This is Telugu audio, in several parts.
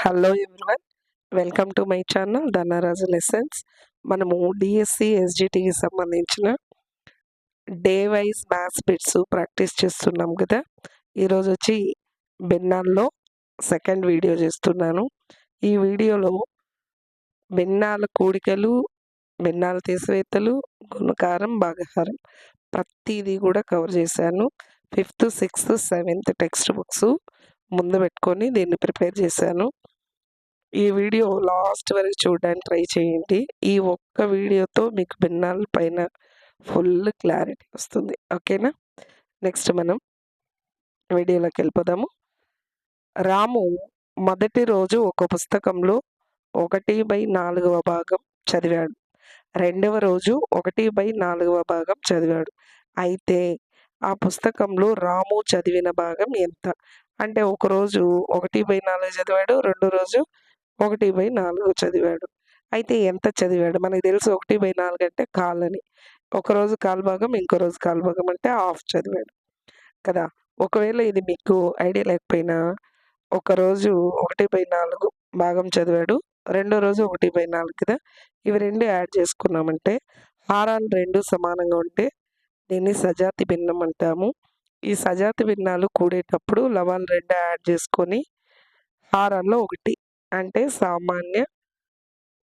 Hello everyone welcome to my channel Dhanaraju lessons మనము డిఎస్సి ఎస్జిటికి సంబంధించిన day wise maths bits practice చేస్తున్నాం కదా. ఈరోజు వచ్చి భిన్నాల్లో సెకండ్ వీడియో చేస్తున్నాను. ఈ వీడియోలో భిన్నాల కూడికలు భిన్నాల తీసివేతలు గుణకారం భాగహారం ప్రతిదీ కూడా కవర్ చేశాను. Fifth sixth seventh text books ముందు పెట్టుకొని దీన్ని ప్రిపేర్ చేశాను. ఈ వీడియో లాస్ట్ వరకు చూడడానికి ట్రై చేయండి. ఈ ఒక్క వీడియోతో మీకు భిన్నాల పైన ఫుల్ క్లారిటీ వస్తుంది. ఓకేనా? నెక్స్ట్ మనం వీడియోలోకి వెళ్ళిపోదాము. రాము మొదటి రోజు ఒక పుస్తకంలో ఒకటి బై నాలుగవ భాగం చదివాడు. రెండవ రోజు ఒకటి బై నాలుగవ భాగం చదివాడు. అయితే ఆ పుస్తకంలో రాము చదివిన భాగం ఎంత? అంటే ఒకరోజు ఒకటి బై నాలుగు చదివాడు రెండో రోజు ఒకటి బై నాలుగు చదివాడు. అయితే ఎంత చదివాడు? మనకు తెలుసు ఒకటి బై నాలుగు అంటే కాలని ఒకరోజు కాల్ భాగం ఇంకో రోజు కాల్ భాగం అంటే హాఫ్ చదివాడు. కదా? ఒకవేళ ఇది మీకు ఐడియా లేకపోయినా ఒకరోజు ఒకటి బై నాలుగు భాగం చదివాడు రెండో రోజు ఒకటి బై నాలుగు కదా? ఇవి రెండు యాడ్ చేసుకున్నామంటే హారాలు రెండు సమానంగా ఉంటే దీన్ని సజాతి భిన్నం అంటాము. ఈ సజాతి భిన్నాలు కూడేటప్పుడు లవాలు రెండు యాడ్ చేసుకొని హారాల్లో ఒకటి అంటే సామాన్య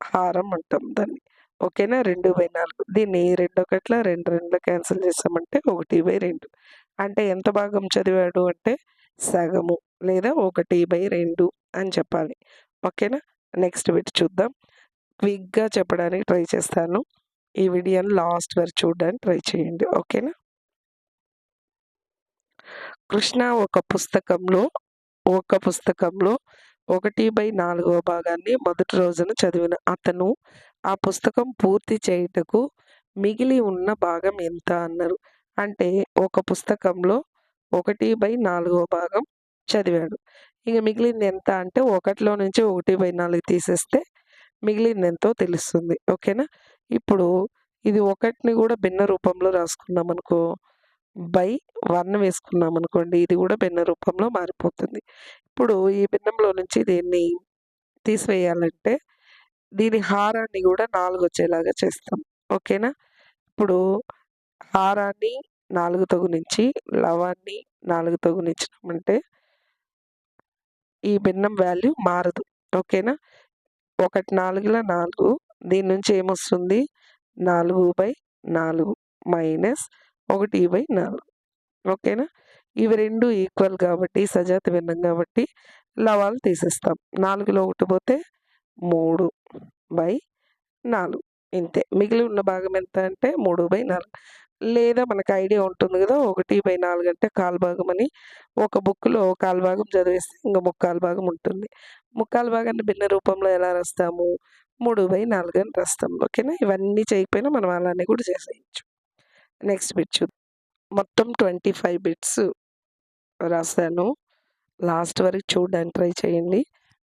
హారం అంటాం దాన్ని. ఓకేనా? రెండు బై నాలుగు. దీన్ని రెండు ఒకట్ల రెండు రెండులో క్యాన్సిల్ చేసామంటే ఒకటి బై రెండు. అంటే ఎంత భాగం చదివాడు అంటే సగము లేదా ఒకటి బై రెండు అని చెప్పాలి. ఓకేనా? నెక్స్ట్ వీటి చూద్దాం. క్విక్గా చెప్పడానికి ట్రై చేస్తాను. ఈ వీడియోని లాస్ట్ వరకు చూడడానికి ట్రై చేయండి. ఓకేనా? కృష్ణ ఒక పుస్తకంలో ఒక పుస్తకంలో ఒకటి బై నాలుగవ భాగాన్ని మొదటి రోజున చదివిన అతను ఆ పుస్తకం పూర్తి చేయుటకు మిగిలి ఉన్న భాగం ఎంత అన్నారు. అంటే ఒక పుస్తకంలో ఒకటి బై నాలుగవ భాగం చదివాడు. ఇక మిగిలింది ఎంత అంటే ఒకటిలో నుంచి ఒకటి బై నాలుగు తీసేస్తే మిగిలింది ఎంతో తెలుస్తుంది. ఓకేనా? ఇప్పుడు ఇది ఒకటిని కూడా భిన్న రూపంలో రాసుకున్నాం అనుకో బై వన్ వేసుకున్నాం అనుకోండి ఇది కూడా భిన్న రూపంలో మారిపోతుంది. ఇప్పుడు ఈ భిన్నంలో నుంచి దీన్ని తీసివేయాలంటే దీని హారాన్ని కూడా నాలుగు వచ్చేలాగా చేస్తాం. ఓకేనా? ఇప్పుడు హారాన్ని నాలుగు గుణించి లవాన్ని నాలుగు గుణించినామంటే ఈ భిన్నం వాల్యూ మారదు. ఓకేనా? ఒకటి నాలుగుల నాలుగు దీని నుంచి ఏమొస్తుంది? నాలుగు బై నాలుగు మైనస్ ఒకటి బై నాలుగు. ఓకేనా? ఇవి రెండు ఈక్వల్ కాబట్టి సజాతి భిన్నం కాబట్టి లవాలు తీసేస్తాం. నాలుగులో ఒకటి పోతే మూడు బై నాలుగు. ఇంతే. మిగిలి ఉన్న భాగం ఎంత అంటే మూడు బై నాలుగు. లేదా మనకు ఐడియా ఉంటుంది కదా ఒకటి బై నాలుగు అంటే కాల్భాగం అని. ఒక బుక్లో కాల్భాగం చదివేస్తే ఇంకా ముక్కాలు భాగం ఉంటుంది. ముక్కాలు భాగాన్ని భిన్న రూపంలో ఎలా రాస్తాము? మూడు బై నాలుగు అని రాస్తాం. ఓకేనా? ఇవన్నీ చేయకపోయినా మనం అలానే కూడా చేసేయచ్చు. నెక్స్ట్ బిట్ చూద్దాం మొత్తం ట్వంటీ ఫైవ్ బిట్స్ రాశాను. లాస్ట్ వరకు చూడడానికి ట్రై చేయండి.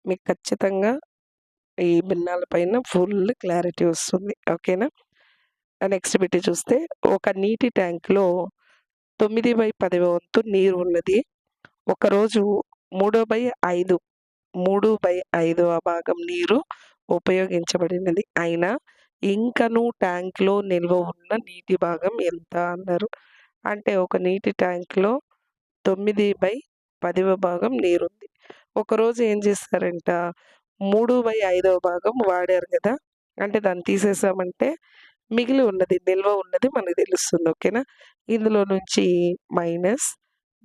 మీకు ఖచ్చితంగా ఈ భిన్నాల పైన ఫుల్ క్లారిటీ వస్తుంది. ఓకేనా? నెక్స్ట్ బిట్ చూస్తే ఒక నీటి ట్యాంక్లో తొమ్మిది బై పది వంతు నీరు ఉన్నది. ఒకరోజు మూడు బై ఐదు మూడు బై ఐదవ భాగం నీరు ఉపయోగించబడినది. అయినా ఇంకను ట్యాంక్లో నిల్వ ఉన్న నీటి భాగం ఎంత అన్నారు. అంటే ఒక నీటి ట్యాంక్లో తొమ్మిది బై పదివ భాగం నీరుంది. ఒకరోజు ఏం చేస్తారంట? మూడు బై ఐదవ భాగం వాడారు కదా! అంటే దాన్ని తీసేసామంటే మిగిలి ఉన్నది నిల్వ ఉన్నది మనకు తెలుస్తుంది ఓకేనా? ఇందులో నుంచి మైనస్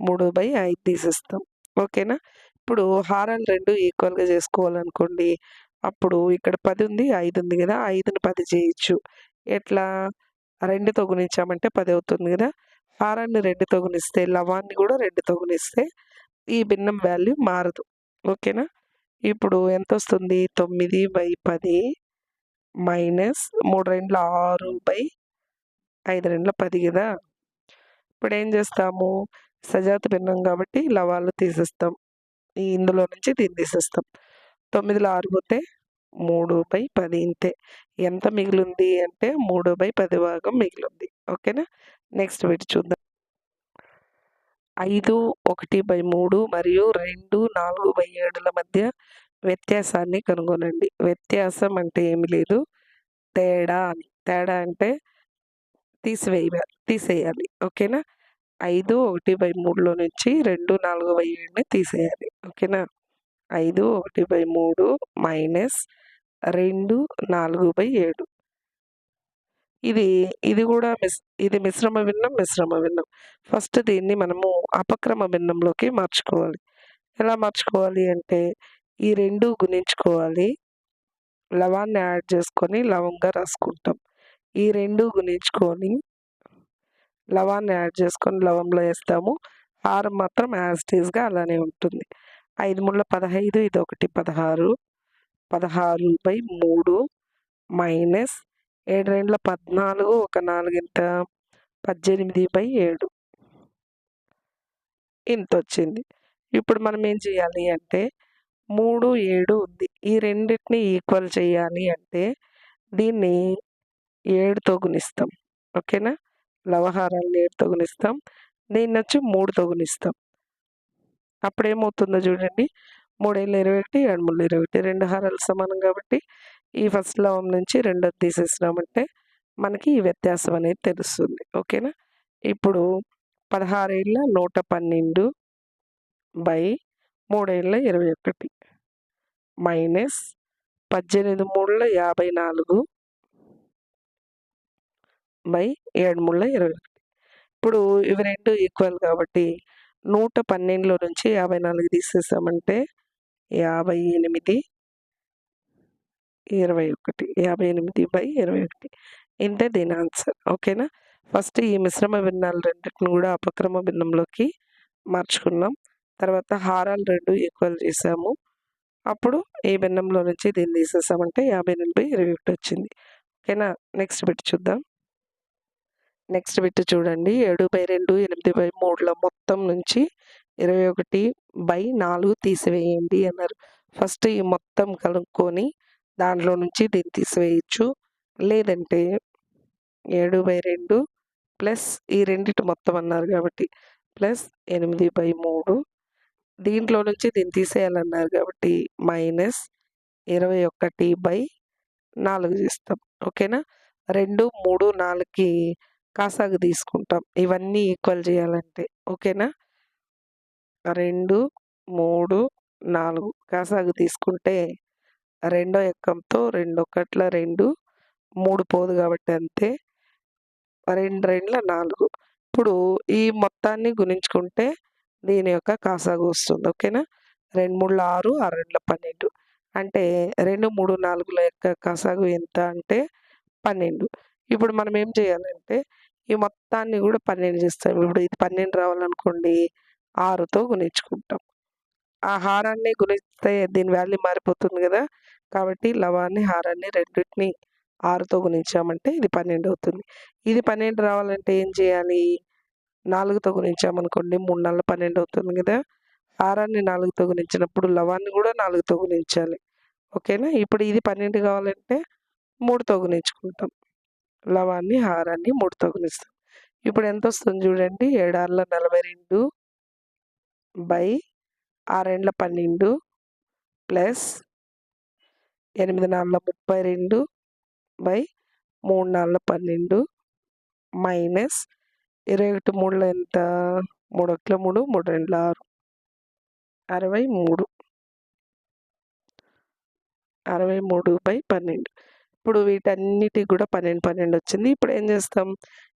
మూడు బై ఐదు తీసేస్తాం ఓకేనా? ఇప్పుడు హారాలు రెండు ఈక్వల్గా చేసుకోవాలనుకోండి అప్పుడు ఇక్కడ పది ఉంది ఐదు ఉంది కదా ఐదుని పది చేయొచ్చు. ఎట్లా? రెండుతో గుణించామంటే పది అవుతుంది కదా. హారాన్ని రెండుతో గుణిస్తే లవాన్ని కూడా రెండుతో గుణిస్తే ఈ భిన్నం వాల్యూ మారదు. ఓకేనా? ఇప్పుడు ఎంత వస్తుంది తొమ్మిది బై పది మైనస్ మూడు రెండుల ఆరు బై ఐదు రెండుల పది కదా. ఇప్పుడు ఏం చేస్తాము? సజాత భిన్నం కాబట్టి లవాలు తీసేస్తాం. ఈ ఇందులో నుంచి దీన్ని తీసేస్తాం. తొమ్మిదిలో ఆరు పోతే మూడు బై పది ఇంతే. ఎంత మిగిలింది అంటే మూడు బై పది భాగం మిగిలింది. ఓకేనా? నెక్స్ట్ వీటి చూద్దాం. ఐదు ఒకటి బై మూడు మరియు రెండు నాలుగు బై ఏడుల మధ్య వ్యత్యాసాన్ని కనుగొనండి. వ్యత్యాసం అంటే ఏమి లేదు. తేడా అని. తేడా అంటే తీసివేయాలి తీసేయాలి. ఓకేనా? ఐదు ఒకటి బై మూడులో నుంచి రెండు నాలుగు బై ఏడుని తీసేయాలి. ఓకేనా? ఐదు ఒకటి బై మూడు మైనస్ రెండు నాలుగు బై ఏడు. ఇది ఇది కూడా మిస్ ఇది మిశ్రమ భిన్నం మిశ్రమ భిన్నం. ఫస్ట్ దీన్ని మనము అపక్రమ భిన్నంలోకి మార్చుకోవాలి. ఎలా మార్చుకోవాలి అంటే ఈ రెండు గుణించుకోవాలి. లవాన్ని యాడ్ చేసుకొని లవంగా రాసుకుంటాం. ఈ రెండు గుణించుకొని లవాన్ని యాడ్ చేసుకొని లవంలో వేస్తాము. హారం మాత్రం యాజ్టీస్గా అలానే ఉంటుంది. ఐదు ముళ్ళ పదహైదు ఇది ఒకటి పదహారు పదహారు బై మూడు మైనస్ ఏడు రెండుల పద్నాలుగు ఒక నాలుగింత? పద్దెనిమిది బై ఏడు. ఇంత వచ్చింది ఇప్పుడు మనం ఏం చేయాలి అంటే మూడు ఏడు ఉంది. ఈ రెండింటిని ఈక్వల్ చేయాలి అంటే దీన్ని ఏడుతో గుణిస్తాం ఓకేనా? లవహారాన్ని ఏడుతో గుణిస్తాం దీన్ని వచ్చి మూడుతో గుణిస్తాం అప్పుడు ఏమవుతుందో చూడండి. మూడేళ్ళు ఇరవై ఒకటి ఏడు మూడు ఇరవై ఒకటి రెండు హారాలు సమానం కాబట్టి ఈ ఫస్ట్ లవం నుంచి రెండోది తీసేసినామంటే మనకి ఈ వ్యత్యాసం అనేది తెలుస్తుంది. ఓకేనా? ఇప్పుడు పదహారేళ్ళ నూట పన్నెండు బై మూడేళ్ళ ఇరవై ఒకటి మైనస్ పద్దెనిమిది మూడుల యాభై నాలుగు బై ఏడు మూడుల ఇరవై ఒకటి. ఇప్పుడు ఇవి రెండు ఈక్వల్ కాబట్టి నూట పన్నెండులో నుంచి యాభై నాలుగు తీసేసామంటే యాభై ఎనిమిది ఇరవై ఒకటి యాభై ఎనిమిది బై ఇరవై ఒకటి. ఇంతే దీని ఆన్సర్ ఓకేనా? ఫస్ట్ ఈ మిశ్రమ భిన్నాలు రెండింటిని కూడా అపక్రమ భిన్నంలోకి మార్చుకున్నాం. తర్వాత హారాలు రెండు ఈక్వల్ చేసాము. అప్పుడు ఈ భిన్నంలో నుంచి దీన్ని తీసేసామంటే యాభై ఎనిమిది బై ఇరవై ఒకటి వచ్చింది. ఓకేనా? నెక్స్ట్ బిట్ చూద్దాం. నెక్స్ట్ బిట్ చూడండి. ఏడు బై రెండు ఎనిమిది బై మూడులో మొత్తం నుంచి ఇరవై ఒకటి బై నాలుగు తీసివేయండి అన్నారు. ఫస్ట్ ఈ మొత్తం కనుక్కొని దాంట్లో నుంచి దీన్ని తీసివేయచ్చు. లేదంటే ఏడు బై రెండు ప్లస్ ఈ రెండిటి మొత్తం అన్నారు కాబట్టి ప్లస్ ఎనిమిది బై మూడు. దీంట్లో నుంచి దీన్ని తీసేయాలన్నారు కాబట్టి మైనస్ ఇరవై ఒకటి బై నాలుగు చేస్తాం. ఓకేనా? రెండు మూడు నాలుగుకి కాసాగు తీసుకుంటాం. ఇవన్నీ ఈక్వల్ చేయాలంటే. ఓకేనా? రెండు మూడు నాలుగు కాసాగు తీసుకుంటే రెండో ఎక్కంతో రెండు ఒకట్ల రెండు మూడు పోదు కాబట్టి అంతే. రెండు రెండ్ల నాలుగు. ఇప్పుడు ఈ మొత్తాన్ని గుణించుకుంటే దీని యొక్క కాసాగు వస్తుంది. ఓకేనా? రెండు మూడుల ఆరు ఆరు రెండుల పన్నెండు. అంటే రెండు మూడు నాలుగుల యొక్క కాసాగు ఎంత అంటే పన్నెండు. ఇప్పుడు మనం ఏం చేయాలంటే ఈ మొత్తాన్ని కూడా పన్నెండు చేస్తాం. ఇప్పుడు ఇది పన్నెండు రావాలనుకోండి ఆరుతో గుణించుకుంటాం. ఆ హారాన్ని గుణిస్తే దీని వాల్యూ మారిపోతుంది కదా! కాబట్టి లవాన్ని హారాన్ని రెండింటిని ఆరుతో గుణించామంటే ఇది పన్నెండు అవుతుంది. ఇది పన్నెండు రావాలంటే ఏం చేయాలి? నాలుగుతో గుణించామనుకోండి మూడు నాలుగు పన్నెండు అవుతుంది కదా! హారాన్ని నాలుగుతో గుణించినప్పుడు లవాన్ని కూడా నాలుగుతో గుణించాలి. ఓకేనా? ఇప్పుడు ఇది పన్నెండు కావాలంటే మూడుతో గుణించుకుంటాం. లవాన్ని హారాన్ని మూడుతో గుణిస్తాం ఇప్పుడు ఎంత వస్తుంది చూడండి. ఏడార్ల నలభై రెండు బై ఆరేండ్ల పన్నెండు ప్లస్ ఎనిమిది నాలుగు ముప్పై రెండు బై మూడు నాలుగు పన్నెండు మైనస్ ఇరవై ఒకటి మూడులో ఎంత? మూడు ఒకటిలో మూడు మూడు రెండుల ఆరు. అరవై మూడు. అరవై మూడు బై పన్నెండు. ఇప్పుడు వీటన్నిటికి కూడా పన్నెండు పన్నెండు వచ్చింది. ఇప్పుడు ఏం చేస్తాం?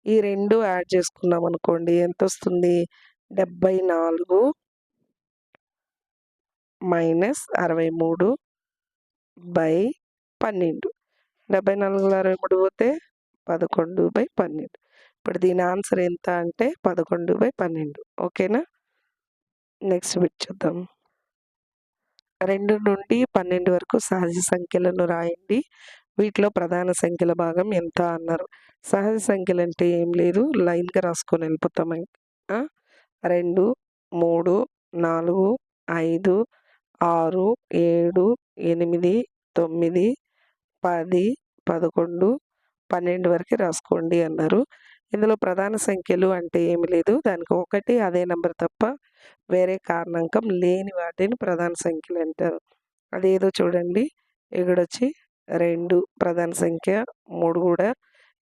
ఈ రెండు యాడ్ చేసుకున్నాం అనుకోండి ఎంత వస్తుంది డెబ్బై నాలుగు మైనస్ అరవై మూడు బై పన్నెండు. డెబ్బై నాలుగు అరవై మూడు పోతే పదకొండు బై పన్నెండు. ఇప్పుడు దీని ఆన్సర్ ఎంత అంటే పదకొండు బై పన్నెండు. ఓకేనా? నెక్స్ట్ బిట్ చూద్దాం. రెండు నుండి పన్నెండు వరకు సహజ సంఖ్యలను రాయండి. వీటిలో ప్రధాన సంఖ్యల భాగం ఎంత అన్నారు. సహజ సంఖ్యలు అంటే ఏం లేదు. లైన్గా రాసుకొని వెళ్ళిపోతాం రెండు మూడు నాలుగు ఐదు ఆరు ఏడు ఎనిమిది తొమ్మిది పది పదకొండు పన్నెండు వరకు రాసుకోండి అన్నారు. ఇందులో ప్రధాన సంఖ్యలు అంటే ఏమి లేదు. దానికి ఒకటి అదే నెంబర్ తప్ప వేరే కారణాంకం లేని వాటిని ప్రధాన సంఖ్యలు అంటారు. అదేదో చూడండి. ఇక్కడొచ్చి రెండు ప్రధాన సంఖ్య మూడు కూడా.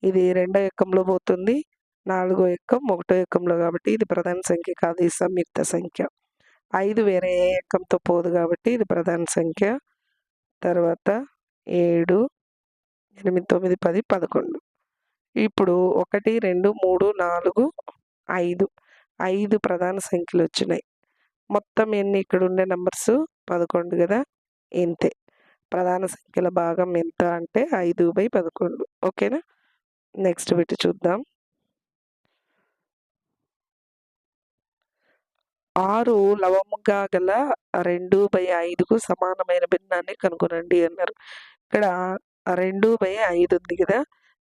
ఇది రెండో ఎక్కంలో పోతుంది నాలుగో ఎక్కం ఒకటో ఎక్కంలో కాబట్టి ఇది ప్రధాన సంఖ్య కాదు ఈ సంయుక్త సంఖ్య. ఐదు వేరే ఏ ఎక్కంతో పోదు కాబట్టి ఇది ప్రధాన సంఖ్య. తర్వాత ఏడు ఎనిమిది తొమ్మిది పది పదకొండు. ఇప్పుడు ఒకటి రెండు మూడు నాలుగు ఐదు. ఐదు ప్రధాన సంఖ్యలు వచ్చినాయి. మొత్తం ఎన్ని ఇక్కడ ఉండే నెంబర్స్? పదకొండు కదా? ఇంతే. ప్రధాన సంఖ్యల భాగం ఎంత అంటే ఐదు బై పదకొండు. ఓకేనా? నెక్స్ట్ పెట్టి చూద్దాం. ఆరు లవముగా గల రెండు బై ఐదుకు సమానమైన భిన్నాన్ని కనుగొనండి అన్నారు. ఇక్కడ రెండు బై ఐదు ఉంది కదా?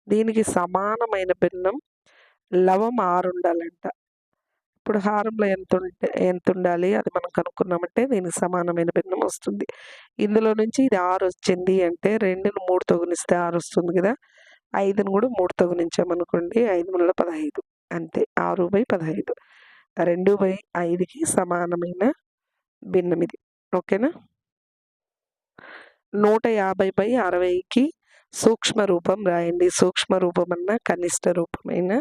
దీనికి సమానమైన భిన్నం లవం ఆరు ఉండాలంట. ఇప్పుడు హారంలో ఎంత ఉంటే ఎంత ఉండాలి అది మనం కనుక్కున్నామంటే దీనికి సమానమైన భిన్నం వస్తుంది. ఇందులో నుంచి ఇది ఆరు వచ్చింది అంటే రెండును మూడుతో గుణిస్తే ఆరు వస్తుంది కదా? ఐదును కూడా మూడుతో గుణించామనుకోండి ఐదు మూడు పదహైదు. అంతే ఆరు బై పదహైదు. రెండు బై ఐదుకి సమానమైన భిన్నం ఇది. ఓకేనా? నూట యాభై బై అరవైకి సూక్ష్మ రూపం రాయండి. సూక్ష్మ రూపం అన్న కనిష్ట రూపమైన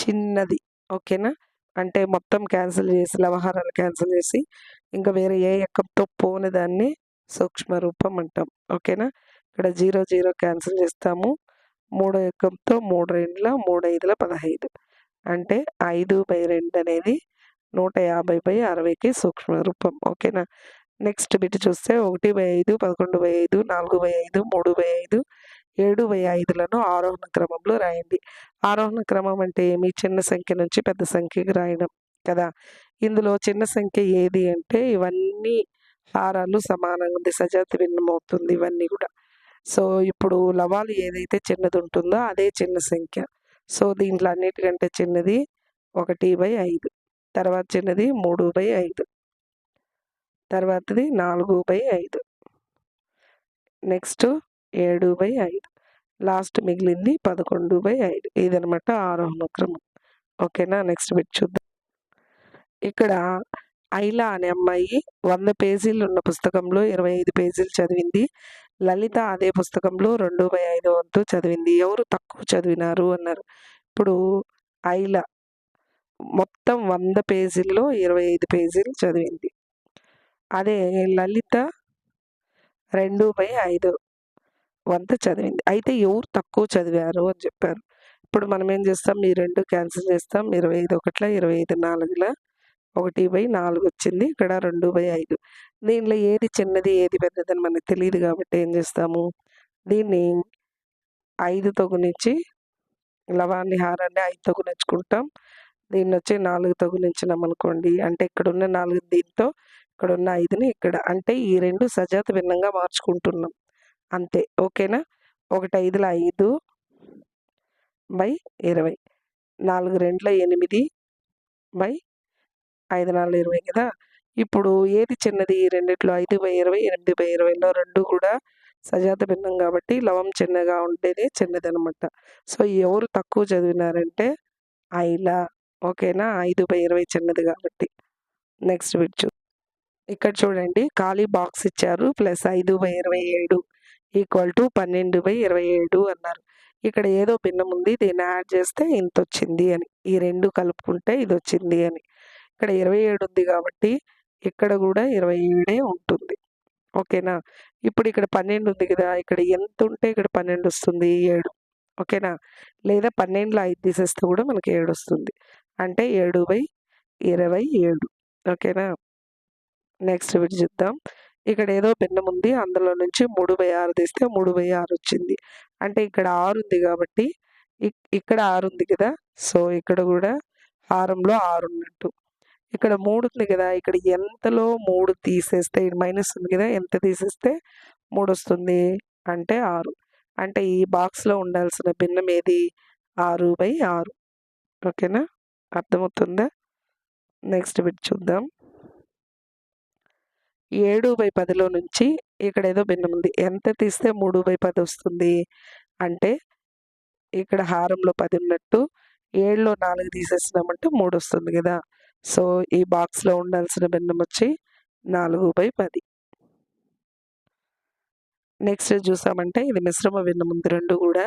చిన్నది. ఓకేనా? అంటే మొత్తం క్యాన్సిల్ చేసి వ్యవహారాలు క్యాన్సిల్ చేసి ఇంకా వేరే ఏ ఎక్కంతో పోని దాన్ని సూక్ష్మ రూపం అంటాం. ఓకేనా? ఇక్కడ జీరో జీరో క్యాన్సిల్ చేస్తాము. మూడో ఎక్కంతో మూడు రెండుల మూడు ఐదుల పదహైదు. అంటే ఐదు బై రెండు అనేది నూట యాభై బై అరవైకి సూక్ష్మ రూపం ఓకేనా? నెక్స్ట్ బిట్ చూస్తే ఒకటి బై ఐదు పదకొండు బై ఐదు నాలుగు బై ఐదు మూడు బై ఐదు ఏడు బై ఐదులను ఆరోహణ క్రమంలో రాయండి ఆరోహణ క్రమం అంటే ఏమి? చిన్న సంఖ్య నుంచి పెద్ద సంఖ్యకి రాయడం కదా! ఇందులో చిన్న సంఖ్య ఏది అంటే ఇవన్నీ హారాలు సమానంగా ఉంది. సజాతి భిన్నమవుతుంది ఇవన్నీ కూడా. సో ఇప్పుడు లవాలు ఏదైతే చిన్నది ఉంటుందో అదే చిన్న సంఖ్య. సో దీంట్లో అన్నిటికంటే చిన్నది ఒకటి బై ఐదు. తర్వాత చిన్నది మూడు బై ఐదు. తర్వాతది నాలుగు బై ఐదు. నెక్స్ట్ ఏడు బై ఐదు. లాస్ట్ మిగిలింది పదకొండు బై ఐదు. ఇదనమాట ఆరోహణ క్రమం ఓకేనా? నెక్స్ట్ పెట్టి చూద్దాం. ఇక్కడ ఐలా అనే అమ్మాయి వంద పేజీలు ఉన్న పుస్తకంలో ఇరవై ఐదు పేజీలు చదివింది. లలిత అదే పుస్తకంలో రెండు బై ఐదు వంతు చదివింది. ఎవరు తక్కువ చదివినారు అన్నారు. ఇప్పుడు ఐల మొత్తం వంద పేజీల్లో ఇరవై ఐదు పేజీలు చదివింది. అదే లలిత రెండు బై ఐదు. వంత చదివింది. అయితే ఎవరు తక్కువ చదివారు అని చెప్పారు. ఇప్పుడు మనం ఏం చేస్తాం? ఈ రెండు క్యాన్సిల్ చేస్తాం. ఇరవై ఐదు ఒకటిలో ఇరవై ఐదు నాలుగుల. ఒకటి బై నాలుగు వచ్చింది. ఇక్కడ రెండు బై ఐదు. దీనిలో ఏది చిన్నది ఏది పెద్దదని మనకు తెలియదు కాబట్టి ఏం చేస్తాము? దీన్ని ఐదుతో గుణించి లవాన్ని హారాన్ని ఐదుతో గుణించుకుంటాం దీన్ని వచ్చి నాలుగుతో గుణించినాం అనుకోండి. అంటే ఇక్కడ ఉన్న నాలుగు దీంతో ఇక్కడ ఉన్న ఐదుని ఇక్కడ. అంటే ఈ రెండు సజాత భిన్నంగా మార్చుకుంటున్నాం. అంతే. ఓకేనా? ఒకటి ఐదుల ఐదు బై ఇరవై. నాలుగు రెండుల ఎనిమిది బై ఐదు నాలుగు ఇరవై కదా? ఇప్పుడు ఏది చిన్నది? ఈ రెండిట్లో ఐదు బై ఇరవై ఎనిమిది బై ఇరవైలో రెండు కూడా సజాత భిన్నం కాబట్టి లవం చిన్నగా ఉండేదే చిన్నది అనమాట సో ఎవరు తక్కువ చదివినారంటే ఐలా. ఓకేనా? ఐదు బై ఇరవై చిన్నది కాబట్టి. నెక్స్ట్ బిట్ చూ ఇక్కడ చూడండి ఖాళీ బాక్స్ ఇచ్చారు ప్లస్ ఐదు బై ఇరవై ఏడు. ఈక్వల్ టు పన్నెండు బై ఇరవై ఏడు అన్నారు. ఇక్కడ ఏదో భిన్నం ఉంది దీన్ని యాడ్ చేస్తే ఇంత వచ్చింది అని. ఈ రెండు కలుపుకుంటే ఇది వచ్చింది అని. ఇక్కడ ఇరవై ఏడు ఉంది కాబట్టి ఇక్కడ కూడా ఇరవై ఏడే ఉంటుంది. ఓకేనా? ఇప్పుడు ఇక్కడ పన్నెండు ఉంది కదా ఇక్కడ ఎంత ఉంటే ఇక్కడ పన్నెండు వస్తుంది ఏడు. ఓకేనా? లేదా పన్నెండులో ఐదు తీసేస్తే కూడా మనకి ఏడు వస్తుంది. అంటే ఏడు బై ఇరవై ఏడు. ఓకేనా? నెక్స్ట్ వీటి చూద్దాం. ఇక్కడ ఏదో భిన్నం ఉంది. అందులో నుంచి మూడు బై ఆరు తీస్తే మూడు బై ఆరు వచ్చింది. అంటే ఇక్కడ ఆరు ఉంది కాబట్టి ఇక్కడ ఆరు ఉంది కదా. సో ఇక్కడ కూడా హారంలో ఆరు ఉన్నట్టు. ఇక్కడ మూడు ఉంది కదా. ఇక్కడ ఎంతలో మూడు తీసేస్తే మైనస్ ఉంది కదా ఎంత తీసేస్తే మూడు వస్తుంది అంటే ఆరు. అంటే ఈ బాక్స్లో ఉండాల్సిన భిన్నం ఏది? ఆరు బై ఆరు. ఓకేనా? అర్థమవుతుందా? నెక్స్ట్ బిట్ చూద్దాం. ఏడు బై పదిలో నుంచి ఇక్కడ ఏదో భిన్నం ఉంది. ఎంత తీస్తే మూడు బై పది వస్తుంది? అంటే ఇక్కడ హారంలో పది ఉన్నట్టు ఏడులో నాలుగు తీసేసినామంటే మూడు వస్తుంది కదా. సో ఈ బాక్స్లో ఉండాల్సిన భిన్నం వచ్చి నాలుగు బై పది. నెక్స్ట్ చూసామంటే ఇది మిశ్రమ భిన్నం ఉంది రెండు కూడా.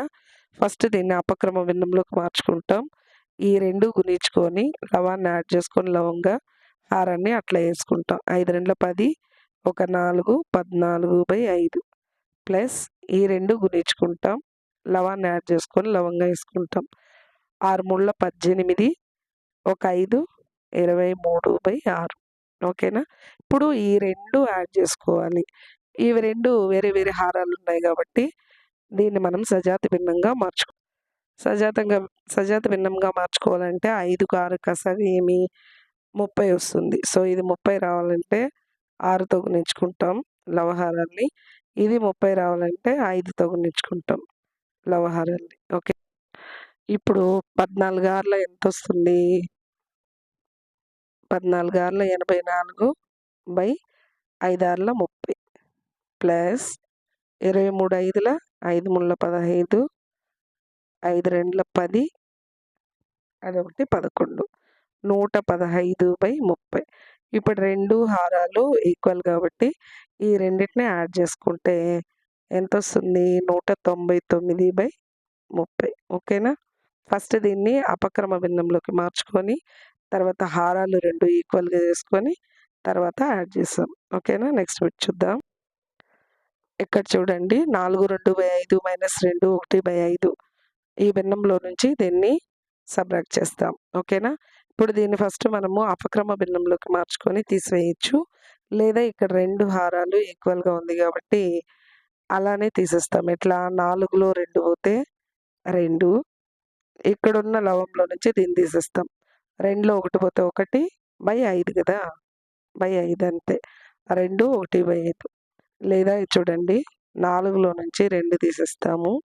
ఫస్ట్ దీన్ని అపక్రమ భిన్నంలోకి మార్చుకుంటాం. ఈ రెండు గుణించుకొని లవాన్ని యాడ్ చేసుకొని లవంగా హారాన్ని అట్లా వేసుకుంటాం. ఐదు రెండుల పది ఒక నాలుగు పద్నాలుగు బై ఐదు ప్లస్ ఈ రెండు గుణించుకుంటాం. లవాన్ని యాడ్ చేసుకొని లవంగా వేసుకుంటాం. ఆరు మూడుల పద్దెనిమిది ఒక ఐదు ఇరవై మూడు బై ఆరు. ఓకేనా? ఇప్పుడు ఈ రెండు యాడ్ చేసుకోవాలి. ఇవి రెండు వేరే వేరే హారాలు ఉన్నాయి కాబట్టి దీన్ని మనం సజాతి భిన్నంగా మార్చుకో సజాతంగా సజాత భిన్నంగా మార్చుకోవాలంటే ఐదుకు ఆరు కసవి ఏమి? ముప్పై వస్తుంది. సో ఇది ముప్పై రావాలంటే ఆరుతో గుణించుకుంటాం లవహారాన్ని ఇది ముప్పై రావాలంటే ఐదుతో గుణించుకుంటాం లవహారాన్ని ఓకే. ఇప్పుడు పద్నాలుగు ఆరుల ఎంత వస్తుంది పద్నాలుగు ఆరుల ఎనభై నాలుగు బై ఐదు ఆరుల ముప్పై ప్లస్ ఇరవై మూడు ఐదుల ఐదు ముళ్ళ పదహైదు ఐదు రెండుల పది అదొకటి పదకొండు. నూట పదహైదు బై ముప్పై. ఇప్పుడు రెండు హారాలు ఈక్వల్ కాబట్టి ఈ రెండింటిని యాడ్ చేసుకుంటే ఎంత వస్తుంది నూట తొంభై తొమ్మిది బై ముప్పై. ఓకేనా? ఫస్ట్ దీన్ని అపక్రమ భిన్నంలోకి మార్చుకొని తర్వాత హారాలు రెండు ఈక్వల్గా చేసుకొని తర్వాత యాడ్ చేసాం ఓకేనా? నెక్స్ట్ బిట్ చూద్దాం. ఇక్కడ చూడండి. నాలుగు రెండు బై ఐదు మైనస్ రెండు ఒకటి బై ఐదు. ఈ భిన్నంలో నుంచి దీన్ని సబ్రాక్ట్ చేస్తాం. ఓకేనా? ఇప్పుడు దీన్ని ఫస్ట్ మనము అపక్రమ భిన్నంలోకి మార్చుకొని తీసివేయచ్చు లేదా ఇక్కడ రెండు హారాలు ఈక్వల్గా ఉంది కాబట్టి అలానే తీసేస్తాం. ఎట్లా నాలుగులో రెండు పోతే రెండు. ఇక్కడున్న లవంలో నుంచి దీన్ని తీసేస్తాం. రెండులో ఒకటి పోతే ఒకటి బై ఐదు కదా? బై ఐదు అంతే. రెండు ఒకటి బై ఐదు. లేదా చూడండి నాలుగులో నుంచి రెండు తీసేస్తాము.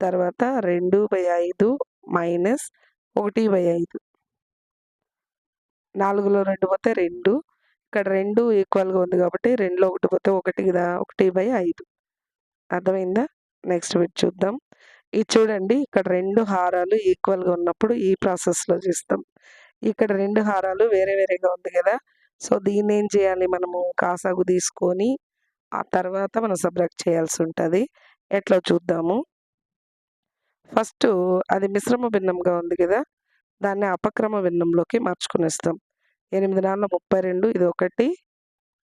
తర్వాత రెండు బై ఐదు మైనస్ ఒకటి బై ఐదు. నాలుగులో రెండు పోతే రెండు. ఇక్కడ రెండు ఈక్వల్గా ఉంది కాబట్టి రెండులో ఒకటి పోతే ఒకటి కదా ఒకటి బై ఐదు. అర్థమైందా? నెక్స్ట్ వీటి చూద్దాం. ఇది చూడండి ఇక్కడ రెండు హారాలు ఈక్వల్గా ఉన్నప్పుడు ఈ ప్రాసెస్లో చేస్తాం. ఇక్కడ రెండు హారాలు వేరే వేరేగా ఉంది కదా సో దీన్ని ఏం చేయాలి మనము? కాసాగు తీసుకొని ఆ తర్వాత మనం సబ్రాక్ట్ చేయాల్సి ఉంటుంది. ఎట్లా చూద్దాము? ఫస్ట్ అది మిశ్రమ భిన్నంగా ఉంది కదా దాన్ని అపక్రమ విన్నంలోకి మార్చుకునేస్తాం. ఎనిమిది నాలుగు ముప్పై రెండు ఇది ఒకటి.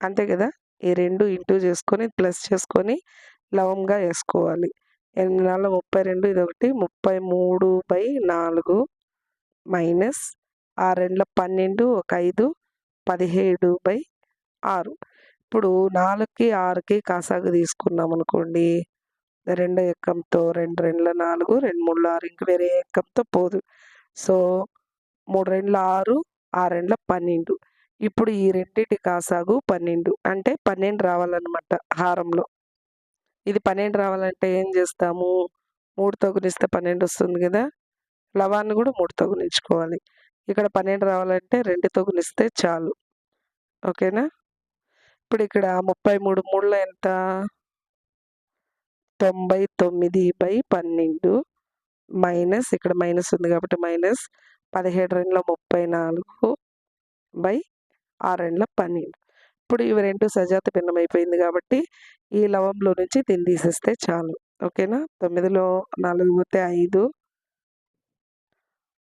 అంతే కదా? ఈ రెండు ఇంటూ చేసుకొని ప్లస్ చేసుకొని లవంగా వేసుకోవాలి. ఎనిమిది నాలుగు ముప్పై రెండు ఇది ఒకటి. ముప్పై మూడు బై నాలుగు మైనస్ ఆ రెండుల పన్నెండు ఒక ఐదు పదిహేడు బై ఆరు. ఇప్పుడు నాలుగుకి ఆరుకి కాసాగు తీసుకున్నాం అనుకోండి. రెండు ఎక్కంతో రెండు రెండుల నాలుగు రెండు మూడుల ఆరు. ఇంక వేరే ఎక్కంతో పోదు. సో మూడు రెండుల ఆరు ఆరు రెండ్ల పన్నెండు. ఇప్పుడు ఈ రెండింటి కాసాగు పన్నెండు. అంటే పన్నెండు రావాలన్నమాట హారంలో. ఇది పన్నెండు రావాలంటే ఏం చేస్తాము? మూడుతో గుణిస్తే పన్నెండు వస్తుంది కదా! లవాన్ని కూడా మూడుతో గుణించుకోవాలి ఇక్కడ పన్నెండు రావాలంటే రెండుతో గుణిస్తే చాలు. ఓకేనా? ఇప్పుడు ఇక్కడ ముప్పై మూడు మూడుల ఎంత? తొంభై తొమ్మిది బై పన్నెండు. మైనస్ ఇక్కడ మైనస్ ఉంది కాబట్టి మైనస్ పదిహేడు రెండుల ముప్పై నాలుగు బై ఆరు రెండుల పన్నెండు. ఇప్పుడు ఇవి రెండు సజాత భిన్నం అయిపోయింది కాబట్టి ఈ లవంలో నుంచి దీన్ని తీసేస్తే చాలు. ఓకేనా? తొమ్మిదిలో నాలుగు పోతే ఐదు.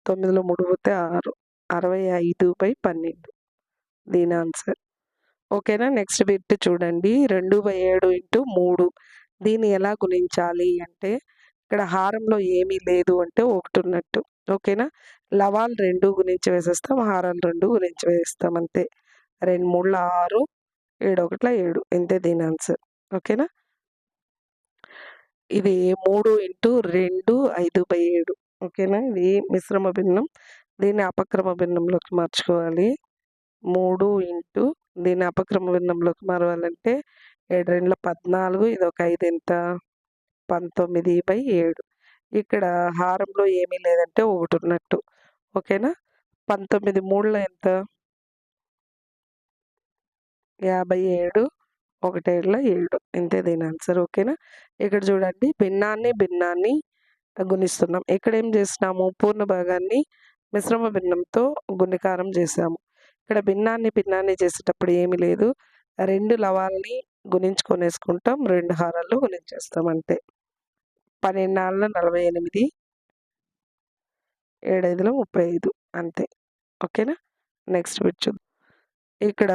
తొమ్మిదిలో మూడు పోతే ఆరు. అరవై ఐదు బై పన్నెండు. దీని ఆన్సర్. ఓకేనా? నెక్స్ట్ బిట్ చూడండి. రెండు బై ఏడు ఇంటూ మూడు. దీన్ని ఎలా గుణించాలి అంటే ఇక్కడ హారంలో ఏమీ లేదు అంటే ఒకటి ఉన్నట్టు ఓకేనా? లవాలు రెండు గురించి వేసేస్తాం హారాలు రెండు గురించి వేస్తాం అంతే. రెండు మూడుల ఆరు ఏడు ఒకట్ల ఏడు. ఇంతే దీని ఆన్సర్. ఓకేనా? ఇది మూడు ఇంటూ రెండు ఐదు బై ఏడు. ఓకేనా? ఇది మిశ్రమ భిన్నం. దీన్ని అపక్రమ భిన్నంలోకి మార్చుకోవాలి. మూడు ఇంటూ దీన్ని అపక్రమ భిన్నంలోకి మారవాలంటే ఏడు రెండుల పద్నాలుగు ఇది ఒక ఐదు ఎంత? పంతొమ్మిది బై ఏడు. ఇక్కడ హారంలో ఏమీ లేదంటే ఒకటి ఉన్నట్టు ఓకేనా? పంతొమ్మిది మూడులో ఎంత? యాభై ఏడు. ఒకటేళ్ళ ఏడు. ఇంతే దీని ఆన్సర్. ఓకేనా? ఇక్కడ చూడండి. భిన్నాన్ని భిన్నాన్ని గుణిస్తున్నాం. ఇక్కడ ఏం చేసినాము? పూర్ణ భాగాన్ని మిశ్రమ భిన్నంతో గుణికారం చేసాము ఇక్కడ భిన్నాన్ని భిన్నాన్ని చేసేటప్పుడు ఏమీ లేదు. రెండు లవాల్ని గుణించుకొనేసుకుంటాం. రెండు హారాలు గుణించేస్తాం అంతే. పన్నెండు నాలుగు నలభై ఎనిమిది. ఏడైదులో ముప్పై ఐదు అంతే. ఓకేనా? నెక్స్ట్ బిట్ ఇక్కడ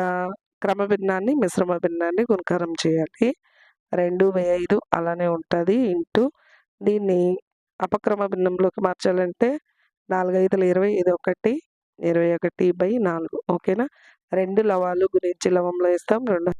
క్రమ భిన్నాన్ని మిశ్రమ భిన్నాన్ని గుణకారం చేయాలి. రెండు బై ఐదు అలానే ఉంటుంది ఇంటూ దీన్ని అపక్రమ భిన్నంలోకి మార్చాలంటే నాలుగు ఐదుల ఇరవై ఇది ఒకటి ఇరవై ఒకటి బై నాలుగు. ఓకేనా? రెండు లవాలు గురించి లవంలో ఇస్తాం రెండు